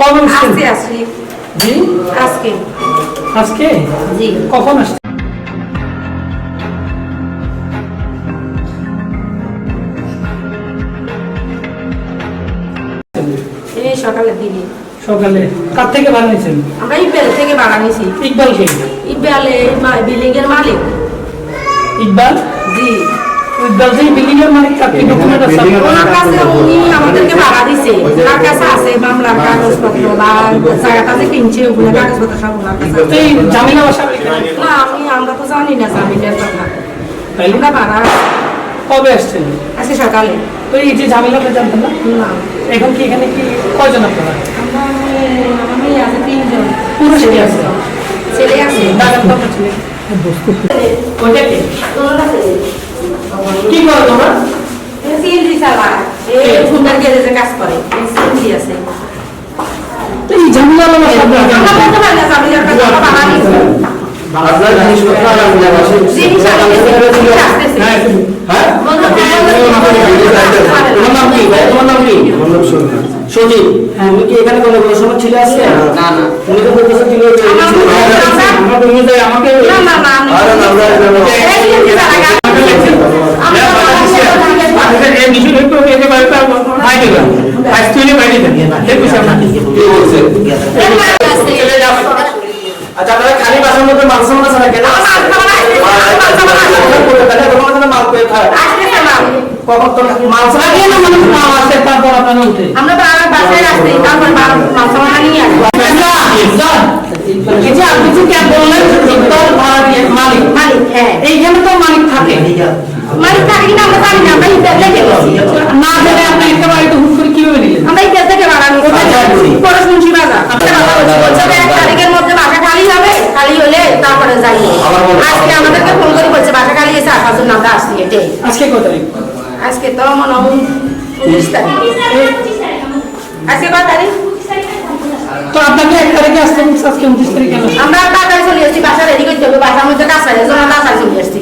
কবে আসছেন? জি? আজকে। আজকে? জি। কখন আসছেন? এই সকালের দিকে। সকালে। কার থেকে বানিয়েছেন? আমরা ইবেল থেকে ভাড়া নিছি ইকবালকে ইবেলে বিল্ডিং এর মালিক। ইকবাল? জি। যে বিল্ডিং এর মালিক কার থেকে ডকুমেন্ট আছে? ওনার কাছে উনি আমাদেরকে ভাড়া দিছে। ওনার কাছে আছে মামলার কাগজপত্র বা জায়গাটা যে কিনছে ওগুলো কাগজপত্র সব ওনার কাছে এই জামিলা বাসা না আমি আমরা তো জানি না জামিনের কথা। আমরা ভাড়া কবে আসছেন? আজকে সকালে। তো এই যে ঝামেলাটা জানতেন না? না। এখন কি এখানে কি কয়জন আপনারা? আমরা আমার আছে তিনজন। পুরুষ কি আছে? ছেলে আছে। ছেলে। কি? কি করো তোমরা? সিএনজি চালা এই ফুন্ডার গ্যারেজে কাজ করে। সিএনজি আছে। এই ঝামেলা হলো আমরা বলতে পারি না জামিনের কথা আমরা ভাড়া আপনার জিনিসপত্র আলাদা আছে জিনিস আসতেছে আসতেছে হ্যাঁ, হ্যাঁ। তোমার নাম কি? ভাই তোমার নাম কি? সজীব। তুমি কি এখানে কোনো কোনো সময় ছিল আজকে না না তুমি তো বলতেছো যে- আমরা তুমি আমাকে না না না আচ্ছা আপনারা খালি বাসার মধ্যে মাংস মাছ রাখে মাল করে খায় কখন তো মাংস আগে না মানে মা আছে তারপর আপনারা উঠে। আমরা বাসায় আসছি তারপর মাংস নিয়ে আসব। এই আপনি যে বললেন ইকবাল ভাড়া দিয়ে মালিক। মালিক হ্যাঁ। এইখানে তো মালিক থাকে। মালিক থাকে কিনা আমরা জানি না আমরা ইন্টার লেগে না জেনে আপনি একটা বাড়িতে হুট করে কীভাবে নিলেন আমরা ইন্টার থেকে ভাড়া পরে শুনছি বাজার আপনার বাবা বলছে বলছে যে এক তারিখের মধ্যে বাসা খালি হবে খালি হলে তারপরে যাই আজকে আমাদেরকে ফোন করে বলছে বাসা খালি এসে আসার জন্য আমরা আসছি এটাই আজকে কত তারিখ আজকে তো মনে হয় উনিশ তারিখ আজকে কত তারিখ তো আপনাকে এক তারিখে আসতে আজকে উনত্রিশ তারিখে আমরা বাসায় চলে এসেছি বাসা রেডি করতে হবে বাসার মধ্যে কাজ করে জন্য বাসায় চলে এসেছি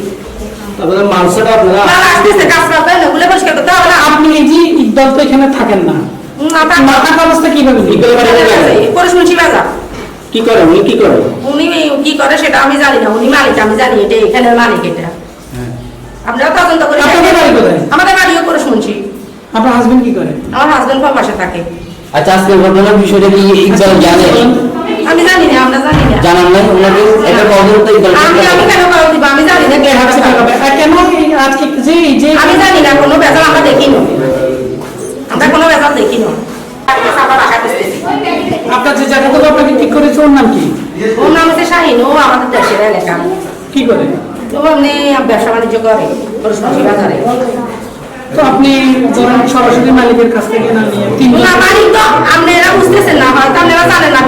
আপনাদের মাংসটা আপনারা না আসতেছে কাজ করতে হবে ওগুলো পরিষ্কার করতে হবে না আপনি এই ইকবাল তো এখানে থাকেন না। মাথা মাথার অবস্থা কীভাবে কি করে? উনি কি করে? উনি কি করে সেটা আমি জানি না। উনি মালিক আমি জানি এটা এখানের মালিক এটা। আপনারা তদন্ত করে? আমাদের বাড়িও করে শুনছি আপনার হাজবেন্ড কি করে? আমার হাজবেন্ড পাশে থাকে। আচ্ছা আজকে ঘটনার বিষয়টা কি ইকবাল জানে? আমি জানি না আমরা জানি না। জানান নাই? ওনাকে এটা কখন তো ইকবাল আমি আমি কেন কারণ দিব? আমি জানি না কে হাতে টাকা আর কেন আজকে যে যে আমি জানি না কোনো বেজাল আমরা দেখি না আমরা দেখি না। আবার আশা করতেছি আপনার যে জায়গাটা আপনাকে ঠিক করেছে ওর নাম কি? ওর নাম হচ্ছে শাহিন ও আমাদের দেশের এলাকা। কি করে? ও এমনি ব্যবসা বাণিজ্য করে তো আপনি ধরেন সরাসরি মালিকের কাছ থেকে না নিয়ে না মালিক তো আপনারা বুঝতেছেন না হয়তো আপনারা জানেন না